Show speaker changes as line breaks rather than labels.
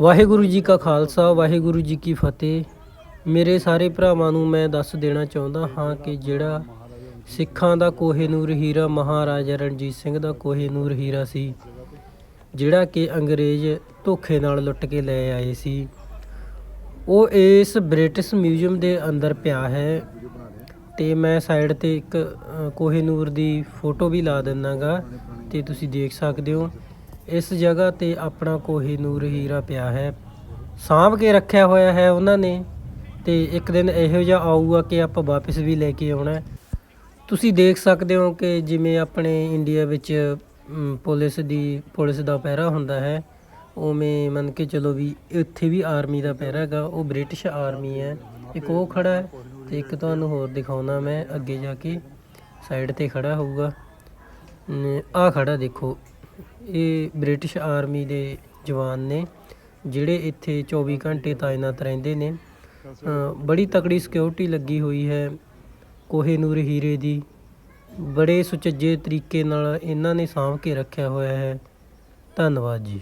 ਵਾਹਿਗੁਰੂ ਜੀ ਕਾ ਖਾਲਸਾ, ਵਾਹਿਗੁਰੂ ਜੀ ਕੀ ਫਤਿਹ। ਮੇਰੇ ਸਾਰੇ ਭਰਾਵਾਂ ਨੂੰ ਮੈਂ ਦੱਸ ਦੇਣਾ ਚਾਹੁੰਦਾ ਹਾਂ ਕਿ ਜਿਹੜਾ ਸਿੱਖਾਂ ਦਾ ਕੋਹੇਨੂਰ ਹੀਰਾ ਮਹਾਰਾਜਾ ਰਣਜੀਤ ਸਿੰਘ ਦਾ ਕੋਹੇਨੂਰ ਹੀਰਾ ਸੀ, ਜਿਹੜਾ ਕਿ ਅੰਗਰੇਜ਼ ਧੋਖੇ ਨਾਲ ਲੁੱਟ ਕੇ ਲੈ ਆਏ ਸੀ, ਉਹ ਇਸ ਬ੍ਰਿਟਿਸ਼ ਮਿਊਜ਼ੀਅਮ ਦੇ ਅੰਦਰ ਪਿਆ ਹੈ। ਤੇ ਮੈਂ ਸਾਈਡ ਤੇ ਇੱਕ ਕੋਹੇਨੂਰ ਦੀ ਫੋਟੋ ਵੀ ਲਾ ਦਿੰਨਾਗਾ ਤੇ ਤੁਸੀਂ ਦੇਖ ਸਕਦੇ ਹੋ। ਇਸ ਜਗ੍ਹਾ ਤੇ ਆਪਣਾ ਕੋਹੇਨੂਰ ਹੀਰਾ ਪਿਆ ਹੈ। ਸਾਂਭ ਕੇ ਰੱਖਿਆ ਹੋਇਆ ਹੈ ਉਹਨਾਂ ਨੇ ਤੇ ਇੱਕ ਦਿਨ ਇਹੋ ਜਿਹਾ ਆਊਗਾ ਕਿ ਆਪਾਂ ਵਾਪਸ ਵੀ ਲੈ ਕੇ ਆਉਣਾ ਤੁਸੀਂ ਦੇਖ ਸਕਦੇ ਹੋ ਕਿ ਜਿਵੇਂ ਆਪਣੇ ਇੰਡੀਆ ਵਿੱਚ ਪੁਲਿਸ ਦੀ, ਪੁਲਿਸ ਦਾ ਪਹਿਰਾ ਹੁੰਦਾ ਹੈ, ਉਵੇਂ ਮੰਨ ਕੇ ਚਲੋ ਵੀ ਇੱਥੇ ਵੀ ਆਰਮੀ ਦਾ ਪਹਿਰਾ ਹੈਗਾ, ਉਹ ਬ੍ਰਿਟਿਸ਼ ਆਰਮੀ ਹੈ। ਇੱਕ ਉਹ ਖੜਾ ਹੈ ਤੇ ਇੱਕ ਤੁਹਾਨੂੰ ਹੋਰ ਦਿਖਾਉਣਾ ਮੈਂ, ਅੱਗੇ ਜਾ ਕੇ ਸਾਈਡ ਤੇ ਖੜਾ ਹੋਊਗਾ। ਆ ਖੜਾ ਦੇਖੋ। ਇਹ ਬ੍ਰਿਟਿਸ਼ ਆਰਮੀ ਦੇ ਜਵਾਨ ਨੇ, ਜਿਹੜੇ ਇੱਥੇ 24 ਘੰਟੇ ਤਾਇਨਾਤ ਰਹਿੰਦੇ ਨੇ। ਬੜੀ ਤਕੜੀ ਸਿਕਿਉਰਿਟੀ ਲੱਗੀ ਹੋਈ ਹੈ ਕੋਹੇਨੂਰ ਹੀਰੇ ਦੀ। ਬੜੇ ਸੁਚੱਜੇ ਤਰੀਕੇ ਨਾਲ ਇਹਨਾਂ ਨੇ ਸਾਂਭ ਕੇ ਰੱਖਿਆ ਹੋਇਆ ਹੈ। ਧੰਨਵਾਦ ਜੀ।